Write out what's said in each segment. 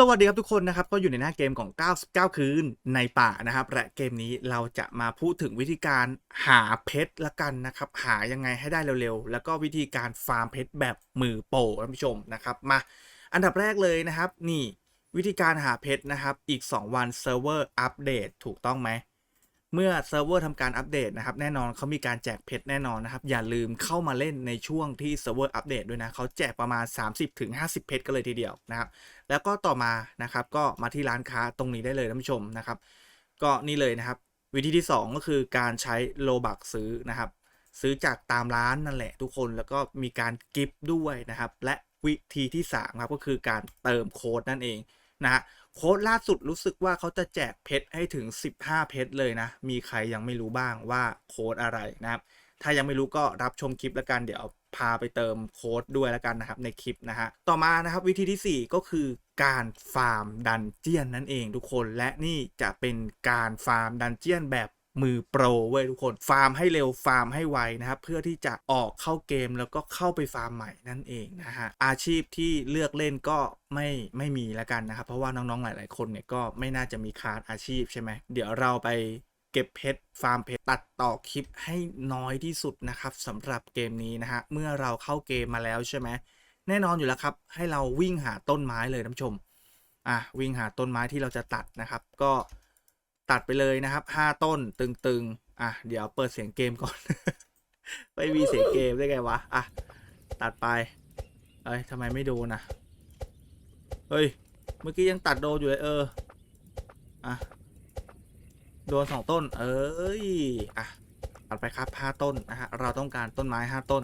สวัสดีครับทุกคนนะครับก็อยู่ในหน้าเกมของ 99 คืนในป่านะครับและเกมนี้เราจะมาพูดถึงวิธีการหาเพชรละกันนะครับ หายังไงให้ได้เร็วๆ แล้วก็วิธีการฟาร์มเพชรแบบมือโปรท่านผู้ชมนะครับมาอันดับแรกเลยนะครับ นี่วิธีการหาเพชรนะครับ อีก 2 วันเซิร์ฟเวอร์อัปเดตถูกต้องไหม เมื่อเซิร์ฟเวอร์ทำการอัปเดตนะครับแน่นอนเขามีการแจกเพชรแน่นอนนะครับ อย่าลืมเข้ามาเล่นในช่วงที่เซิร์ฟเวอร์อัปเดตด้วยนะเขาแจกประมาณ 30-50 เพชรกันเลยทีเดียวนะครับแล้วก็ต่อมานะครับก็มาที่ร้านค้าตรงนี้ได้เลยท่านผู้ชมนะครับ ก็นี่เลยนะครับ วิธีที่ 2 ก็คือการใช้โลบักซื้อนะครับ ซื้อจากตามร้านนั่นแหละทุกคนแล้วก็มีการกิฟต์ด้วยนะครับ และวิธีที่3ครับก็คือการเติมโค้ดนั่นเองนะฮะ โค้ดล่าสุดรู้สึกว่าเขาจะแจกเพชรให้ถึง 15 เพชรเลยนะ มีใครยังไม่รู้บ้างว่าโค้ดอะไรนะครับ ถ้ายังไม่รู้ก็รับชมคลิปแล้วกันเดี๋ยวพาไปเติมโค้ดด้วยแล้วกันนะครับในคลิปนะฮะ ต่อมานะครับวิธีที่ 4 ก็คือการฟาร์มดันเจียนนั่นเองทุกคน และนี่จะเป็นการฟาร์มดันเจียนแบบ มือโปรเว้ยทุกคน ฟาร์มให้เร็วฟาร์มให้ไวนะครับ เพื่อที่จะออกเข้าเกมแล้วก็เข้าไปฟาร์มใหม่นั่นเองนะฮะอาชีพที่เลือกเล่นก็ไม่ไม่มีแล้วกันนะครับ เพราะว่าน้องๆหลาย ๆ คนเนี่ยก็ไม่น่าจะมีคลาสอาชีพใช่ไหมเดี๋ยวเราไปเก็บเพชรฟาร์มเพชรตัดต่อคลิปให้น้อยที่สุดนะครับสำหรับเกมนี้นะฮะเมื่อเราเข้าเกมมาแล้วใช่ไหมแน่นอนอยู่แล้วครับ ให้เราวิ่งหาต้นไม้เลยท่านผู้ชมอะวิ่งหาต้นไม้ที่เราจะตัดนะครับ ก็ ตัดไปเลยนะครับห้าต้นตึงๆ อะ เดี๋ยวเปิดเสียงเกมก่อน ไม่มีเสียงเกมได้ไงวะ อะ ตัดไป เอ้ยทำไมไม่โดนะเฮ้ย เมื่อกี้ยังตัดโดนอยู่เลยเออ อะ โดนสองต้น เอ้ย อะ ตัดไปครับห้าต้นนะฮะ เราต้องการต้นไม้ห้าต้น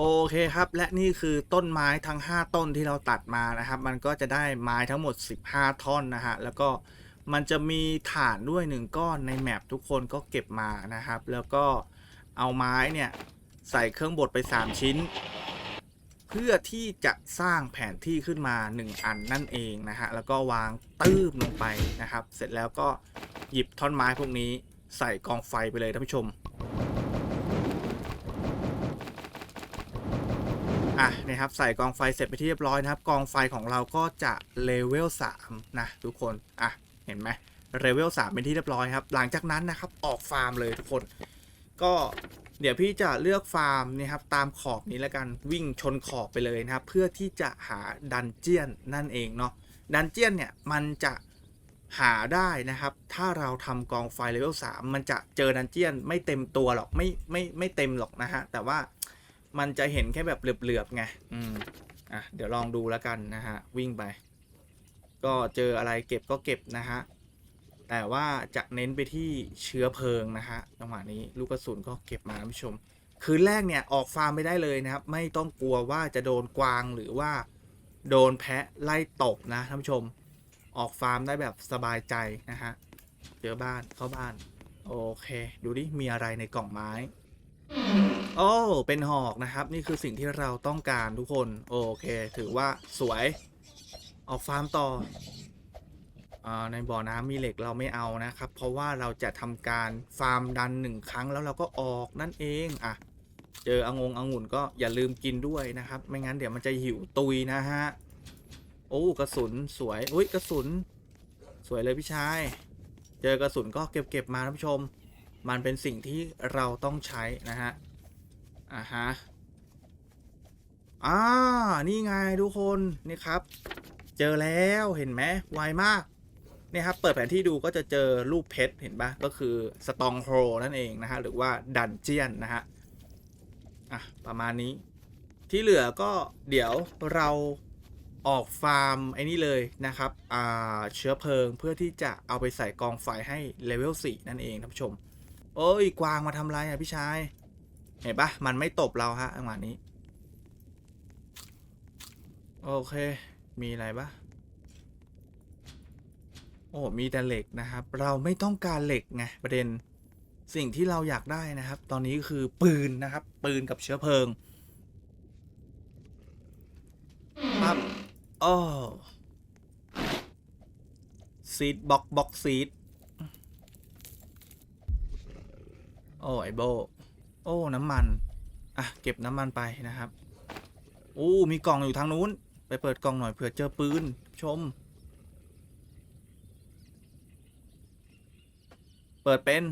โอเคครับ และนี่คือต้นไม้ทั้ง 5 ต้นที่เราตัดมานะครับ มันก็จะได้ไม้ทั้งหมด 15 ท่อนนะฮะแล้วก็มันจะมีฐานด้วยหนึ่งก้อนในแมปทุกคนก็เก็บมานะครับ แล้วก็เอาไม้เนี่ยใส่เครื่องบดไป 3 ชิ้น เพื่อที่จะสร้างแผนที่ขึ้นมา 1 อันนั่นเองนะฮะแล้วก็วางตื้มลงไปนะครับ เสร็จแล้วก็หยิบท่อนไม้พวกนี้ใส่กองไฟไปเลยท่านผู้ชม อะนะครับใส่กองไฟเสร็จไปที่เรียบร้อยนะครับ กองไฟของเราก็จะเลเวล3นะทุกคนอะเห็นไหมเลเวล3เป็นที่เรียบร้อยครับ หลังจากนั้นนะครับออกฟาร์มเลยทุกคน ก็เดี๋ยวพี่จะเลือกฟาร์มนี่ครับตามขอบนี้แล้วกันวิ่งชนขอบไปเลยนะครับ เพื่อที่จะหาดันเจียนนั่นเองเนาะดันเจียนเนี่ยมันจะหาได้นะครับ ถ้าเราทำกองไฟเลเวล3มันจะเจอดันเจียนไม่เต็มตัวหรอกไม่ไม่ไม่เต็มหรอกนะฮะแต่ว่า มันจะเห็นแค่แบบเหลือบๆไงอืมอะเดี๋ยวลองดูแล้วกันนะฮะ วิ่งไป ก็เจออะไรเก็บก็เก็บนะฮะ แต่ว่าจะเน้นไปที่เชื้อเพลิงนะฮะจังหวะนี้ลูกกระสุนก็เก็บมาท่านผู้ชม คืนแรกเนี่ยออกฟาร์มไม่ได้เลยนะครับ ไม่ต้องกลัวว่าจะโดนกวางหรือว่าโดนแพะไล่ตบนะท่านผู้ชม ออกฟาร์มได้แบบสบายใจนะฮะเจอบ้านเข้าบ้าน โอเค ดูดิมีอะไรในกล่องไม้ โอ้ เป็นหอกนะครับ นี่คือสิ่งที่เราต้องการทุกคน โอเค ถือว่าสวย ออกฟาร์มต่ออในบ่อน้ำมีเหล็กเราไม่เอานะครับ เพราะว่าเราจะทำการฟาร์มดันหนึ่งครั้งแล้วเราก็ออกนั่นเองอะเจอองงองุ่นก็อย่าลืมกินด้วยนะครับ ไม่งั้นเดี๋ยวมันจะหิวตุยนะฮะ โอ้กระสุนสวย อุ้ยกระสุน สวยเลยพี่ชาย เจอกระสุนก็เก็บเก็บมาท่านผู้ชม มันเป็นสิ่งที่เราต้องใช้นะฮะ อ่าฮะ อ่า นี่ไงทุกคนนี่ครับ เจอแล้วเห็นไหมไวมาก เนี่ยครับ เปิดแผนที่ดูก็จะเจอรูปเพชรเห็นปะก็คือสตองโฮนั่นเองนะฮะ หรือว่าดันเจียนนะฮะ อะ ประมาณนี้ ที่เหลือก็เดี๋ยวเราออกฟาร์มไอ้นี่เลยนะครับอ่าเชื้อเพลิงเพื่อที่จะเอาไปใส่กองไฟให้เลเวล 4 นั่นเองท่านผู้ชม โอ้ยกวางมาทำไรอะพี่ชาย เห็นปะมันไม่ตบเราฮะจังหวะนี้ โอเค มีอะไรปะโอ้มีแต่เหล็กนะครับ เราไม่ต้องการเหล็กไงประเด็นสิ่งที่เราอยากได้นะครับ ตอนนี้คือปืนนะครับ ปืนกับเชื้อเพลิงปั๊บโอ้ซีดบ็อกบ็อกซีด โอ้ไอโบ โอ้ น้ำมัน อะ เก็บน้ำมันไปนะครับ โอ้ มีกล่องอยู่ทางนู้น ไปเปิดกล่องหน่อยเผื่อเจอปืน ชม เปิดเป็น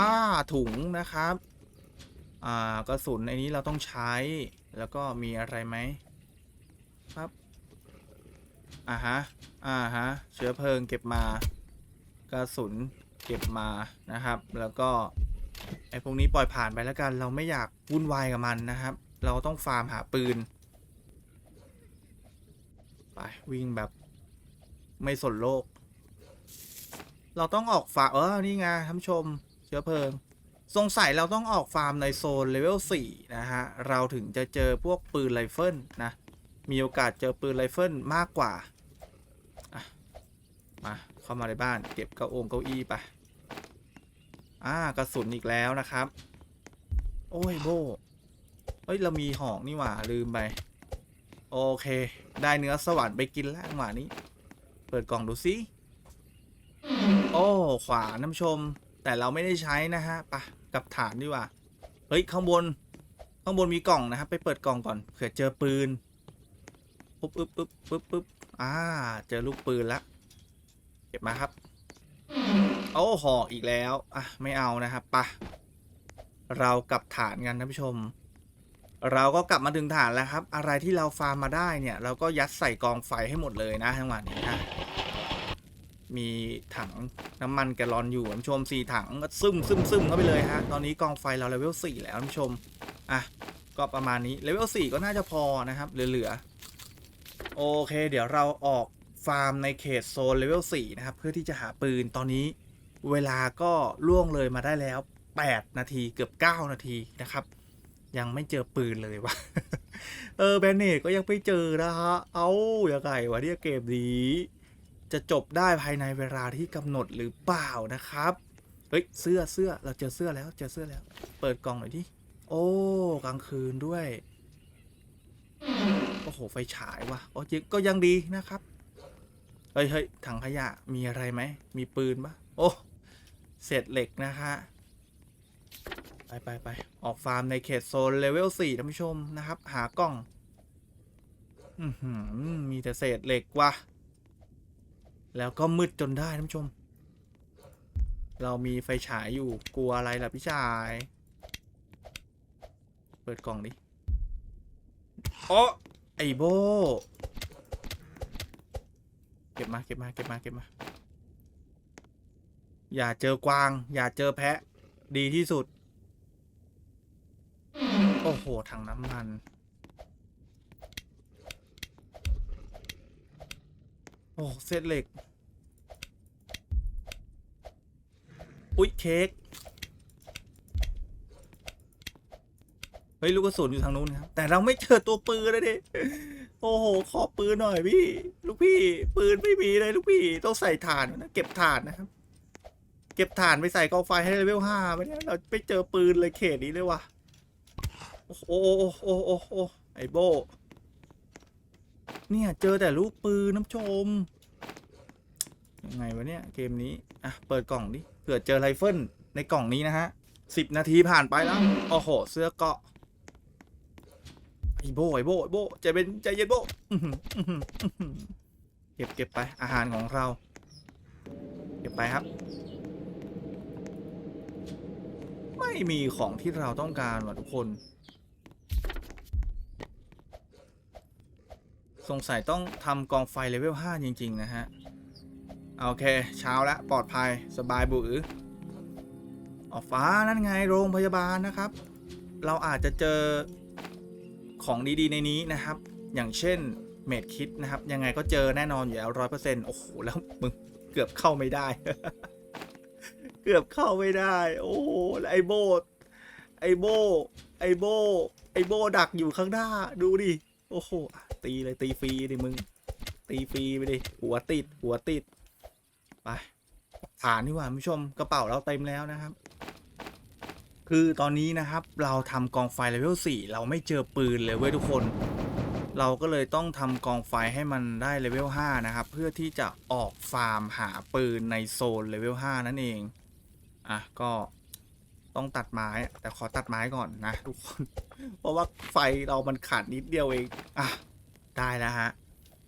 อ้า ถุงนะครับ อ่ากระสุนในนี้เราต้องใช้ แล้วก็มีอะไรไหมครับ อ่าฮะ อ่าฮะ เชื้อเพลิงเก็บมา กระสุนเก็บมานะครับ แล้วก็ ไอ้พวกนี้ปล่อยผ่านไปแล้วกัน เราไม่อยากวุ่นวายกับมันนะครับ เราต้องฟาร์มหาปืน ไปวิ่งแบบไม่สนโลก เราต้องออกฟาร์มเออนี่ไงท่านผู้ชม เชื้อเพลิง สงสัยเราต้องออกฟาร์มในโซนเลเวล4นะฮะ เราถึงจะเจอพวกปืนไรเฟิลนะ มีโอกาสเจอปืนไรเฟิลมากกว่า มา เข้ามาในบ้าน เก็บเก้าองเก้าอี้ไป อ่ากระสุนอีกแล้วนะครับ โอ้ยโบเฮ้ย เรามีหอกนี่หว่าลืมไป โอเค ได้เนื้อสวรรค์ไปกินแล้วหว่านี้ เปิดกล่องดูสิโอ้ขวาน้ำชม แต่เราไม่ได้ใช้นะฮะปะกับฐานดีกว่า เฮ้ย ข้างบน ข้างบนมีกล่องนะครับ ไปเปิดกล่องก่อนเผื่อเจอปืนปุ๊บปุ๊บปุ๊บปุ๊บปุ๊บอ่า เจอลูกปืนละ เก็บมาครับ โอ้หอกอีกแล้ว อะ ไม่เอานะครับปะเรากลับฐานกันท่านผู้ชม เราก็กลับมาถึงฐานแล้วครับ อะไรที่เราฟาร์มมาได้เนี่ย เราก็ยัดใส่กองไฟให้หมดเลยนะทั้งหมดนี้นะมีถังน้ำมันแกลลอนอยู่ท่านผู้ชมสี่ถังก็ซึมซึมซึมเข้าไปเลยฮะ ตอนนี้กองไฟเราเลเวลสี่แล้วท่านผู้ชม อะ ก็ประมาณนี้เลเวลสี่ก็น่าจะพอนะครับ เหลือๆโอเค เดี๋ยวเราออกฟาร์มในเขตโซนเลเวล4นะครับ เพื่อที่จะหาปืนตอนนี้ เวลาก็ล่วงเลยมาได้แล้ว 8 นาทีเกือบ 9 นาทีนะครับ ยังไม่เจอปืนเลยวะเออแบนเนตก็ยังไม่เจอนะฮะ เอาอย่างไงวะเนี่ยเกมนี้ จะจบได้ภายในเวลาที่กำหนดหรือเปล่านะครับเฮ้ยเสื้อเสื้อเราเจอเสื้อแล้วเจอเสื้อแล้ว เปิดกล่องหน่อยดิโอ้กลางคืนด้วยโอ้โหไฟฉายว่ะโอ้ยก็ยังดีนะครับเฮ้ยเฮ้ยถังขยะมีอะไรไหมมีปืนปะโอ้ เศษเหล็กนะฮะไปไปไปออกฟาร์มในเขตโซนเลเวลสี่ท่านผู้ชมนะครับ หากล้องอมีแต่เศษเหล็กว่ะ แล้วก็มืดจนได้ท่านผู้ชม เรามีไฟฉายอยู่กลัวอะไรล่ะพี่ชาย เปิดกล่องดิโอ้ไอโบ เก็บมา เก็บมา เก็บมา เก็บมา อย่าเจอกวาง อย่าเจอแพะ ดีที่สุด โอ้โหถังน้ำมัน โอ้เศษเหล็ก อุ๊ยเค้ก เฮ้ย ลูกกระสุนอยู่ทางนู้นครับ แต่เราไม่เจอตัวปืนเลยดิโอ้โห ขอปืนหน่อยพี่ ลูกพี่ ปืนไม่มีเลยลูกพี่ ต้องใส่ถ่านนะ เก็บถ่านนะครับ เก็บถ่านไปใส่กองไฟให้เลเวลห้าไม่ได้เราไปเจอปืนเลยเขตนี้เลยว่ะ โอ้โหโอ้โหโอ้โอ้ไอโบ เนี่ยเจอแต่ลูกปืนน้ำชม ยังไงวะเนี่ยเกมนี้ อะ เปิดกล่องดิ เผื่อเจอไรเฟิลในกล่องนี้นะฮะสิบนาทีผ่านไปแล้ว โอ้โห เสื้อเกาะไอโบไอโบไอโบใจเป็นใจเย็นโบ้เก็บเก็บไปอาหารของเรา เก็บไปครับ ไม่มีของที่เราต้องการว่ะทุกคน สงสัยต้องทำกองไฟเลเวล 5 จริง ๆ นะฮะ โอเค เช้าแล้วปลอดภัยสบายบือออกฟ้านั่นไงโรงพยาบาลนะครับ เราอาจจะเจอของดีๆในนี้นะครับ อย่างเช่นเมดคิดนะครับ ยังไงก็เจอแน่นอนอยู่แล้วร้อยเปอร์เซ็นต์โอ้โห แล้วมึงเกือบเข้าไม่ได้ เกือบเข้าไม่ได้ โอ้โหแล้วไอโบไอโบไอโบไอโบดักอยู่ข้างหน้า ดูดิ โอ้โห ตีเลยตีฟรีดิมึง ตีฟรีไปดิ หัวติด หัวติด ไป ฐานนี่หว่าคุณผู้ชม กระเป๋าเราเต็มแล้วนะครับ คือตอนนี้นะครับ เราทำกองไฟเลเวล4เราไม่เจอปืนเลยเว้ยทุกคน เราก็เลยต้องทำกองไฟให้มันได้เลเวล5นะครับ เพื่อที่จะออกฟาร์มหาปืนในโซนเลเวล5นั่นเอง อะก็ต้องตัดไม้แต่ขอตัดไม้ก่อนนะทุกคน เพราะว่าไฟเรามันขาดนิดเดียวเองอะได้แล้วฮะ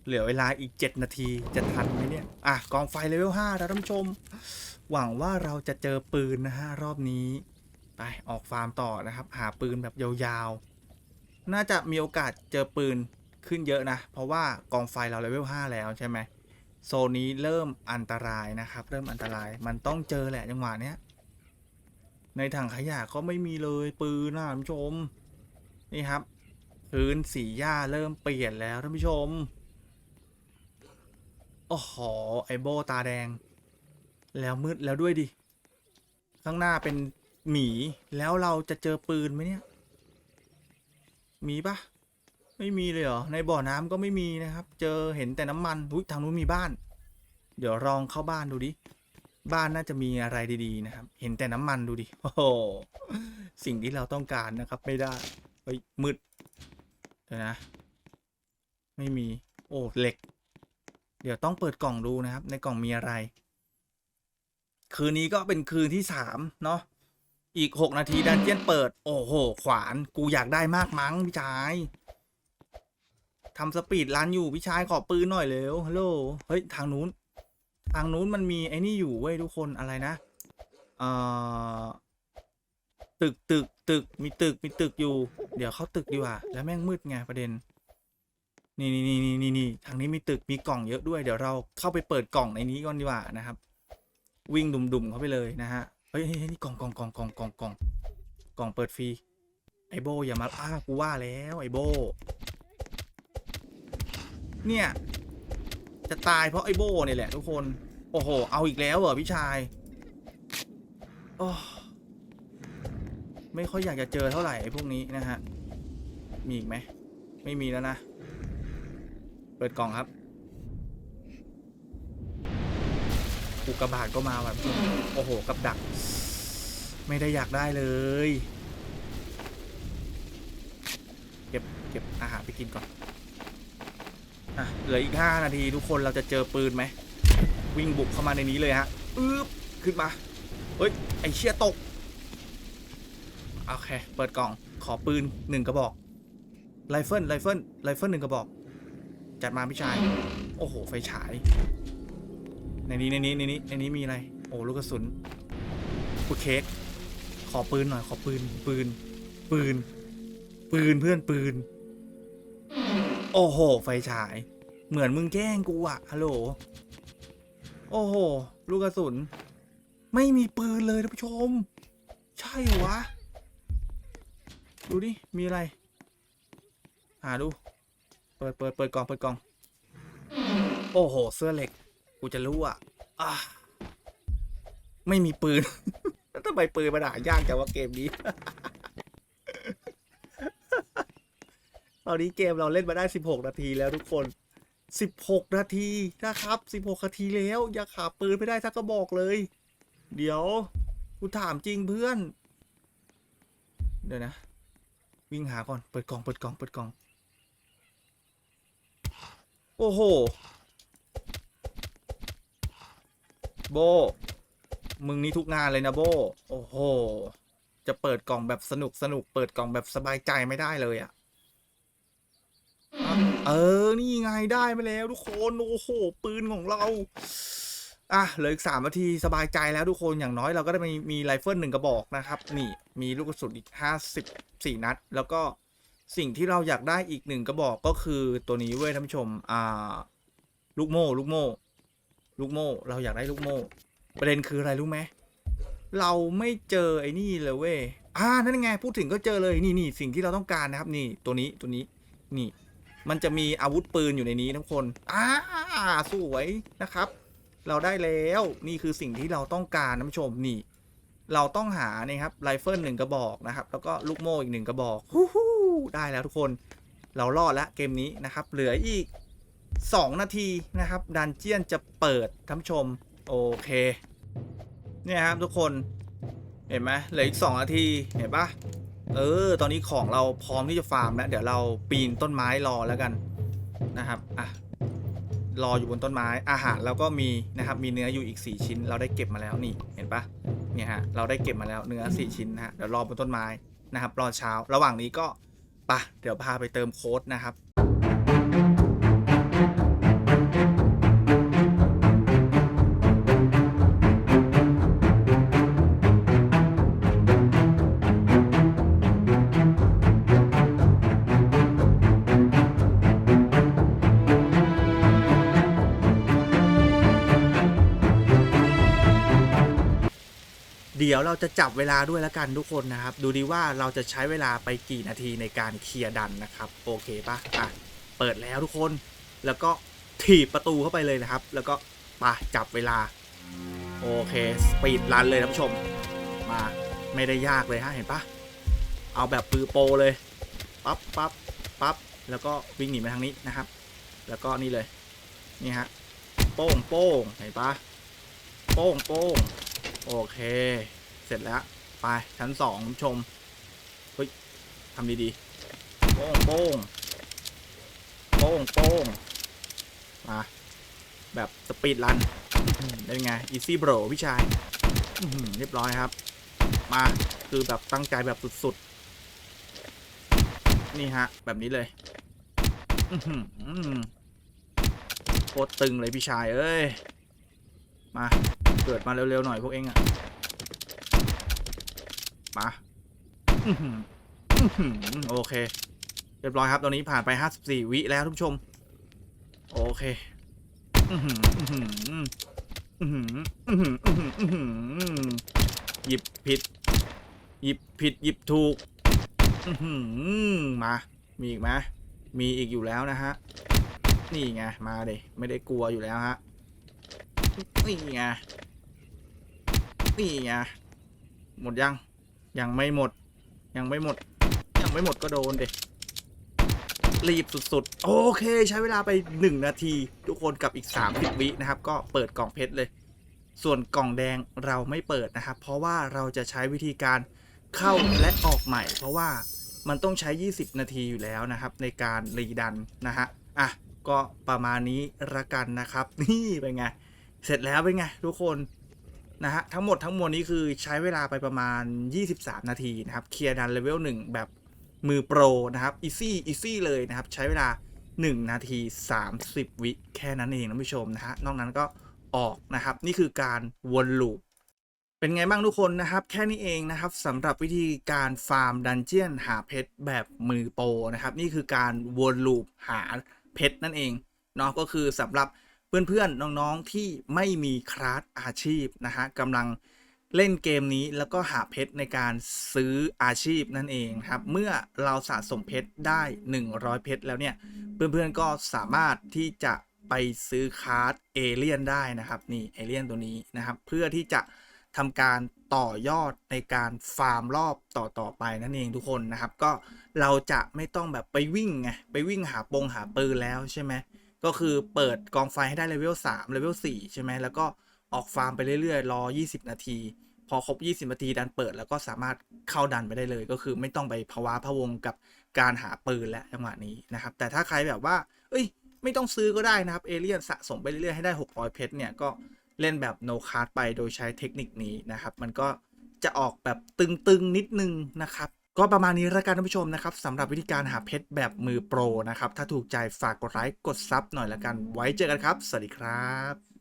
เหลือเวลาอีก 7 นาทีจะทันไหมเนี่ยอะกองไฟเลเวล5นะท่านผู้ชม หวังว่าเราจะเจอปืนนะฮะรอบนี้ ไปออกฟาร์มต่อนะครับ หาปืนแบบยาวๆ น่าจะมีโอกาสเจอปืนขึ้นเยอะนะ เพราะว่ากองไฟเราเลเวล5แล้วใช่ไหมโซนนี้เริ่มอันตรายนะครับ เริ่มอันตรายมันต้องเจอแหละจังหวะเนี้ย ในถังขยะก็ไม่มีเลยปืนนะท่านผู้ชม นี่ครับพื้นสีหญ้าเริ่มเปลี่ยนแล้วท่านผู้ชมโอ้โหไอโบตาแดง แล้วมืดแล้วด้วยดิ ข้างหน้าเป็นหมีแล้วเราจะเจอปืนไหมเนี่ย มีปะไม่มีเลยเหรอ ในบ่อน้ำก็ไม่มีนะครับ เจอเห็นแต่น้ำมันอุ้ยทางนู้นมีบ้าน เดี๋ยวลองเข้าบ้านดูดิ บ้านน่าจะมีอะไรดีๆนะครับ เห็นแต่น้ำมันดูดิ โอ้โห สิ่งที่เราต้องการนะครับ ไม่ได้เฮ้ยมืดเดี๋ยวนะ ไม่มี โอ้เหล็ก เดี๋ยวต้องเปิดกล่องดูนะครับ ในกล่องมีอะไร คืนนี้ก็เป็นคืนที่สามเนาะ อีกหกนาทีดันเจียนเปิด โอ้โห ขวาน กูอยากได้มากมั้งพี่ชายทำสปีดรันอยู่พี่ชายขอปืนหน่อยเร็วฮัลโหล เฮ้ยทางนู้น ทางนู้นมันมีไอ้นี่อยู่เว้ยทุกคนอะไรนะเอ่อตึกตึกตึกมีตึกมีตึกอยู่ เดี๋ยวเข้าตึกดีกว่า แล้วแม่งมืดไงประเด็น นี่นี่นี่นี่นี่นี่ทางนี้มีตึกมีกล่องเยอะด้วย เดี๋ยวเราเข้าไปเปิดกล่องในนี้ก่อนดีกว่านะครับ วิ่งดุมๆเข้าไปเลยนะฮะเฮ้ยเฮ้ยเฮ้ยนี่กล่องกล่องกล่องกล่องกล่องกล่องกล่องเปิดฟรีไอโบอย่ามาอ้ากูว่าแล้วไอโบเนี่ย จะตายเพราะไอโบเนี่ยแหละทุกคน โอ้โห เอาอีกแล้วเหรอพี่ชายโอ้ไม่ค่อยอยากจะเจอเท่าไหร่ไอ้พวกนี้นะฮะ มีอีกไหม ไม่มีแล้วนะ เปิดกล่องครับ อุกกาบาตก็มาแบบ โอ้โห กับดัก ไม่ได้อยากได้เลย เก็บ เก็บอาหารไปกินก่อน อะเหลืออีกห้านาทีทุกคนเราจะเจอปืนไหม วิ่งบุกเข้ามาในนี้เลยฮะอึ๊บขึ้นมา เฮ้ย ไอเชี่ยตก โอเค เปิดกล่องขอปืนหนึ่งกระบอก ไรเฟิลไรเฟิลไรเฟิลหนึ่งกระบอก จัดมาพี่ชาย โอ้โห ไฟฉาย ในนี้ในนี้ในนี้ในนี้มีอะไร โอ้ลูกกระสุนกูเค้กขอปืนหน่อย ขอปืนปืน ปืน ปืนเพื่อนปืน โอ้โห ไฟฉาย เหมือนมึงแกล้งกูอะฮัลโหล โอ้โห ลูกกระสุน ไม่มีปืนเลยท่านผู้ชม ใช่เหรอวะ ดูดิ มีอะไร หาดู เปิดเปิดเปิดกล่อง เปิดกล่อง โอ้โห เสื้อเหล็ก กูจะรู้อะอะไม่มีปืน แล้วทำไมปืนมันหายากจังวะเกมนี้ ต อนนี้เกมเราเล่นมาได้ 16 นาทีแล้วทุกคน 16 นาทีนะครับ 16 นาทีแล้วอย่าขาปืนไม่ได้สักกระบอกเลย เดี๋ยวกูถามจริงเพื่อน เดี๋ยวนะ วิ่งหาก่อนเปิดกล่องเปิดกล่องเปิดกล่อง โอ้โห โบ มึงนี่ทุกงานเลยนะโบ โอ้โห จะเปิดกล่องแบบสนุกสนุกเปิดกล่องแบบสบายใจไม่ได้เลยอะ่ะ เออ นี่ไงได้มาแล้วทุกคน โอ้โห ปืนของเรา อะ เหลืออีกสามนาทีสบายใจแล้วทุกคน อย่างน้อยเราก็ได้มีมีไรเฟิลหนึ่งกระบอกนะครับ นี่ มีลูกกระสุนอีกห้าสิบสี่นัด แล้วก็สิ่งที่เราอยากได้อีกหนึ่งกระบอกก็คือตัวนี้เว้ยท่านผู้ชม อ่า ลูกโม่ ลูกโม่ ลูกโม่ เราอยากได้ลูกโม่ ประเด็นคืออะไรรู้ไหม เราไม่เจอไอ้นี่เลยเว้ย อ่า นั่นไง พูดถึงก็เจอเลย นี่นี่สิ่งที่เราต้องการนะครับ นี่ ตัวนี้ ตัวนี้ นี่ มันจะมีอาวุธปืนอยู่ในนี้ทุกคนอ่าสวยนะครับ เราได้แล้วนี่คือสิ่งที่เราต้องการท่านผู้ชมนี่ เราต้องหานี่ครับไรเฟิลหนึ่งกระบอกนะครับ แล้วก็ลูกโม่อีกหนึ่งกระบอกฮู้ฮู้ได้แล้วทุกคน เรารอดแล้วเกมนี้นะครับ เหลืออีก 2 นาทีนะครับ ดันเจียนจะเปิดท่านผู้ชม โอเค เนี่ยครับทุกคนเห็นไหมเหลืออีก 2 นาทีเห็นปะ เออ ตอนนี้ของเราพร้อมที่จะฟาร์มแล้ว เดี๋ยวเราปีนต้นไม้รอแล้วกันนะครับ อะ รออยู่บนต้นไม้ อาหารเราก็มีนะครับ มีเนื้ออยู่อีก 4 ชิ้น เราได้เก็บมาแล้วนี่ เห็นปะเนี่ยฮะ เราได้เก็บมาแล้วเนื้อ 4 ชิ้นนะฮะ เดี๋ยวรอบนต้นไม้นะครับ รอเช้า ระหว่างนี้ก็ปะเดี๋ยวพาไปเติมโค้ดนะครับ เดี๋ยวเราจะจับเวลาด้วยแล้วกันทุกคนนะครับ ดูดีว่าเราจะใช้เวลาไปกี่นาทีในการเคลียร์ดันนะครับ โอเคปะอะเปิดแล้วทุกคน แล้วก็ถีบประตูเข้าไปเลยนะครับ แล้วก็ไปจับเวลา โอเคสปีดรันเลยท่านผู้ชม มาไม่ได้ยากเลยฮะเห็นปะเอาแบบปือโปเลยปั๊บปั๊บปั๊บแล้วก็วิ่งหนีมาทางนี้นะครับ แล้วก็นี่เลยนี่ฮะโป้งโป้งเห็นปะโป้งโป้ง โอเค เสร็จแล้ว ไป ชั้นสองชม เฮ้ยทำดีๆโป้งโป้งโป้งโป้งมาแบบสปีดรันเป็นไงอีซี่โบรพี่ชายเรียบร้อยครับ มาคือแบบตั้งใจแบบสุดๆ นี่ฮะ แบบนี้เลยอื้อหือโคตรตึงเลยพี่ชาย เอ้ย มา เกิดมาเร็วๆหน่อยพวกเองอะมาอื้อหืออื้อหือโอเค เรียบร้อยครับตอนนี้ผ่านไป 54 วิแล้วทุกผู้ชม โอเคอื้อหืออื้อหืออื้อหืออื้อหืออื้อหืออื้อหือหยิบผิด หยิบผิดหยิบถูกอื้อหือมา มีอีกไหมมีอีกอยู่แล้วนะฮะ นี่ไง มาเดไม่ได้กลัวอยู่แล้วฮะ นี่ไง นี่ไงหมดยัง ยังไม่หมด ยังไม่หมด ยังไม่หมดก็โดนเด็รีบสุดๆ โอเคใช้เวลาไป 1 นาที ทุกคนกับอีก 30 วินะครับ ก็เปิดกล่องเพชรเลย ส่วนกล่องแดงเราไม่เปิดนะครับ เพราะว่าเราจะใช้วิธีการเข้าและออกใหม่ เพราะว่ามันต้องใช้ 20 นาทีอยู่แล้วนะครับ ในการรีดันนะฮะอะก็ประมาณนี้ละกันนะครับ นี่เป็นไง เสร็จแล้วเป็นไง ทุกคน นะฮะทั้งหมดทั้งมวลนี้คือใช้เวลาไปประมาณ 23 นาทีนะครับเคลียร์ดันเลเวล1แบบมือโปรนะครับอีซี่อีซี่เลยนะครับ ใช้เวลา 1 นาที 30 วิแค่นั้นเองนะผู้ชมนะฮะนอกนั้นก็ออกนะครับ นี่คือการวนลูปเป็นไงบ้างทุกคนนะครับ แค่นี้เองนะครับสำหรับวิธีการฟาร์มดันเจียนหาเพชรแบบมือโปรนะครับ นี่คือการวนลูปหาเพชรนั่นเองเนาะก็คือสำหรับ เพื่อนๆน้องๆที่ไม่มีคลาสอาชีพนะฮะกำลังเล่นเกมนี้แล้วก็หาเพชรในการซื้ออาชีพนั่นเองครับ เมื่อเราสะสมเพชรได้ 100 เพชรแล้วเนี่ย เพื่อนๆก็สามารถที่จะไปซื้อคาร์ดเอเลียนได้นะครับ นี่เอเลียนตัวนี้นะครับ เพื่อที่จะทำการต่อยอดในการฟาร์มรอบต่อๆไปนั่นเองทุกคนนะครับ ก็เราจะไม่ต้องแบบไปวิ่งไงไปวิ่งหาปงหาปืนแล้วใช่ไหม ก็คือเปิดกองไฟให้ได้เลเวล3เลเวล4ใช่ไหมแล้วก็ออกฟาร์มไปเรื่อยๆ รอ 20 นาที พอครบ 20 นาทีดันเปิดแล้วก็สามารถเข้าดันไปได้เลย ก็คือไม่ต้องไปภาวะพะวงกับการหาปืนและจังหวะนี้นะครับ แต่ถ้าใครแบบว่า เอ้ย ไม่ต้องซื้อก็ได้นะครับ เอเลียนสะสมไปเรื่อยๆ ให้ได้ 600 เพชรเนี่ย ก็เล่นแบบ no card ไปโดยใช้เทคนิคนี้นะครับ มันก็จะออกแบบตึงๆนิดนึงนะครับ ก็ประมาณนี้ละกันท่านผู้ชมนะครับสำหรับวิธีการหาเพชรแบบมือโปรนะครับ ถ้าถูกใจฝากกดไลค์กดซับหน่อยละกันไว้เจอกันครับ สวัสดีครับ